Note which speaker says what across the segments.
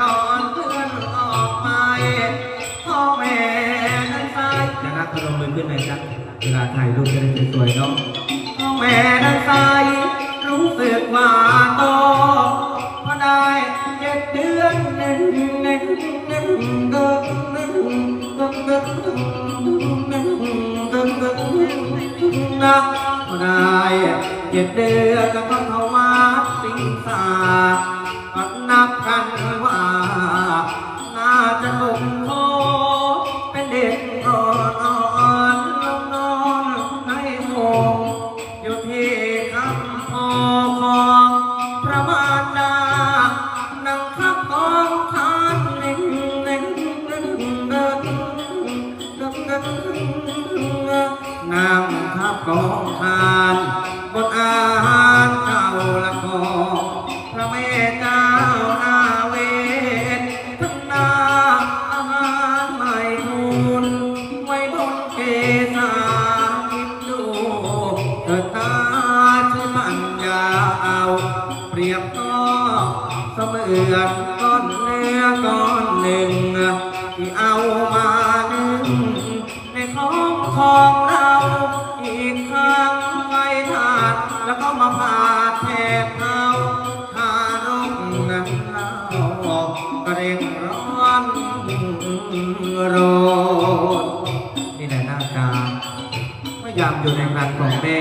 Speaker 1: ก่อนเพื่อนออกไปพ่อแม่นั้นสาจะนักพนมมือขึ้นไหมครับเวลาถ่ายรูปจะได้สวยๆเนาะพ่อแม่นั้นสายรู้สึกว่าโตพอได้เจ็ดเดือนหนึ่งหนึ่งหนึ่งเดือนหนึ่งเดือนหนึ่งเดือนหนึ่งเดือนหนึ่งนะพอได้เจ็ดเดือนแล้วก็เข้ามาสิงสา ของทานบนอาหารเก่าละกอพระแม่เจ้านาเวททั้งนาอาหารใหม่ทูลไว้บนเกศาคิดดูเถิดตาช่วยปัญญาเอา เปรียบก็เสมือนก้อนเนื้อก้อนหนึ่งที่เอา ของเราอีกครั้งไว้ทานแล้วก็มาพาแทนเอาทารกนั้นเรากรเร่งร้อนรดนี่แหละหน้าตาพยายามอยู่ในครรภ์ของแม่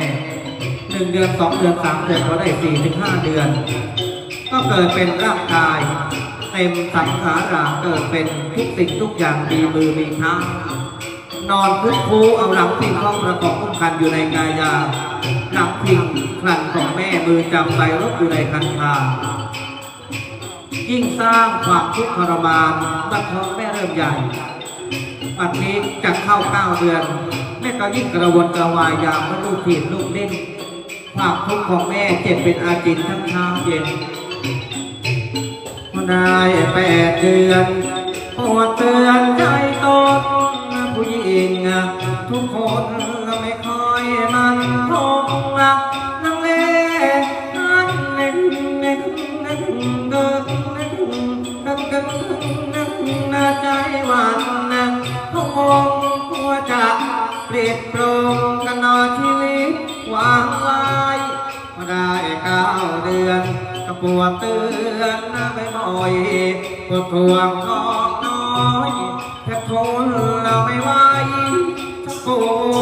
Speaker 1: หนึ่งเดือนสองเดือนสามเดือนพอได้สี่ถึงห้าเดือน ก็เกิดเป็นร่างกายเต็มสังขาราเกิดเป็นทุกสิ่งทุกอย่างมีมือมีเท้า นอนพุกคูเอาหลังพิงข้องประกอบคุ้มกันอยู่ในกายาหลังพิงครันของแม่มือจับใส่รบอยู่ในคันคายิ่งสร้างความทุกข์ทรมานบัดท้องแม่เริ่มใหญ่ปัจนี้จะเข้าเก้าเดือน แม่ก็ยิ่งกระวนกระวายยามว่าลูกถีบลูกเล่นความทุกข์ของแม่เจ็บเป็นอาจินทั้งเช้าเย็นพอได้แปดเดือนปวดเตือน มันคงนังเลนั่นนึ่งนึ่งนึ่งเดินนึ่งกันกันนึ่งนาใจหวันนะพงหัวจะเปลี่ยนโปรงกันนอชีวิตวางไว้มาได้เก้าเดือนก็ปวดเตือนนะไม่บ่อยปวดทวงทองน้อยแทบทนเราไม่ไหวจะปว